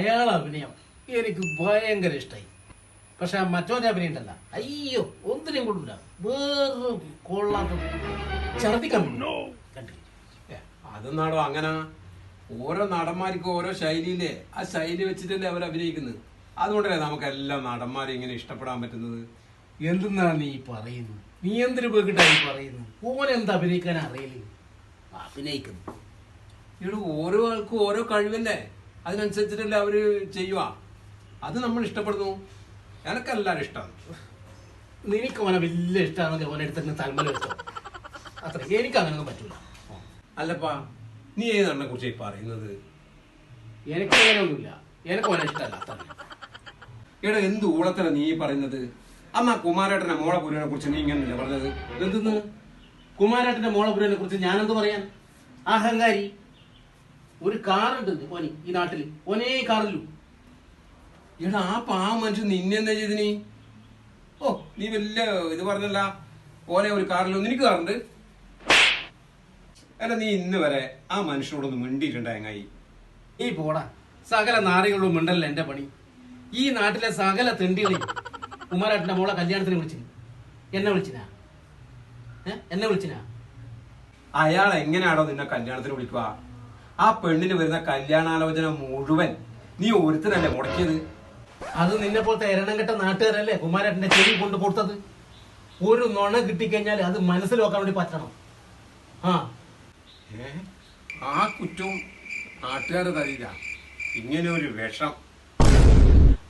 അയാൾ അഭിനയം എനിക്ക് ഭയങ്കര ഇഷ്ടമായി പക്ഷെ ആ മറ്റോന്റെ അഭിനയം ഉണ്ടല്ല അയ്യോ ഒന്നിനും കൊള്ളില്ല വേറെ കൊള്ളാത്ത ഛർദിക്കാൻ അതെന്നാടോ അങ്ങനെ? ഓരോ നടന്മാർക്കും ഓരോ ശൈലിയില്ലേ? ആ ശൈലി വെച്ചിട്ടല്ലേ അവർ അഭിനയിക്കുന്നത്. അതുകൊണ്ടല്ലേ നമുക്ക് എല്ലാ നടന്മാരെ ഇങ്ങനെ ഇഷ്ടപ്പെടാൻ പറ്റുന്നത്? എന്തെന്നാ നീ പറയുന്നു നീ എന്തിനു പോയിട്ടായി നീ ഓൻ എന്താ അഭിനയിക്കാൻ അറിയില്ല അഭിനയിക്കുന്നു. ഇവിടെ ഓരോ ആൾക്കും ഓരോ കഴിവല്ലേ? അതിനനുസരിച്ചിട്ടല്ലേ അവർ ചെയ്യുക അത് നമ്മൾ ഇഷ്ടപ്പെടുന്നു. എനക്കെല്ലാരും ഇഷ്ടമാണ് നിനക്ക് അവനെ വലിയ ഇഷ്ടമാണ് അവനെ എടുത്തിട്ട് തലമല വെച്ചോ അത്ര. എനിക്ക് അങ്ങനെയൊന്നും പറ്റൂല. അല്ലപ്പാ നീ ഏത് നടനെ കുറിച്ച് പറയുന്നത്? എനിക്ക് അങ്ങനെയൊന്നുമില്ല എനിക്ക് അവനെ ഇഷ്ടമല്ല അത്ര. എടാ എന്ത് ഊളത്തര നീ പറയുന്നത്? അമ്മ കുമാരേട്ടനെ മോളെ പുരുവിനെ കുറിച്ച് നീ ഇങ്ങനെയല്ലേ പറഞ്ഞത്. എന്തെന്ന്? കുമാരേട്ടന്റെ മോളെ പുരുവിനെ കുറിച്ച് ഞാനെന്ത് പറയാൻ? അഹങ്കാരി. ഒരു കാറുണ്ട് ഓനി ഈ നാട്ടിൽ ഒനേ കാറിലും. എടാ ആ പാ മനുഷ്യൻ നിന്നെ എന്താ ചെയ്തിനി? ഓ നീ വലിയ ഇത് പറഞ്ഞല്ല. ഓനെ ഒരു കാറിലൊന്നും നിനക്ക് കാറുണ്ട്. അല്ല നീ ഇന്ന് വരെ ആ മനുഷ്യനോടൊന്ന് മിണ്ടിയിട്ടുണ്ടായി ഈ പോടാ സകല നാറികളും മിണ്ടല്ല എന്റെ പണി. ഈ നാട്ടിലെ സകല തെണ്ടികളെയും കുമാരേട്ടന്റെ മോളെ കല്യാണത്തിന് വിളിച്ചിന്. എന്നെ വിളിച്ചിനാ? എന്നെ വിളിച്ചിനാ? അയാൾ എങ്ങനെയാണോ നിന്നെ കല്യാണത്തിന് വിളിക്കുക ആ പെണ്ണിന് വരുന്ന കല്യാണാലോചന മുഴുവൻ നീ ഒരുത്തനല്ലേ മുടക്കിയത്? അത് നിന്നെ പോലത്തെ എരണം കെട്ട നാട്ടുകാരല്ലേ കുമാരേട്ടന്റെ ചെവി കൊണ്ട് കൊടുത്തത്? ഒരു നുണ കിട്ടിക്കഴിഞ്ഞാൽ അത് മനസ്സിലാക്കാൻ വേണ്ടി പറ്റണം. ആ. ഏ? ആ കുറ്റവും നാട്ടുകാരെ തരില്ല ഇങ്ങനെ ഒരു വിഷം.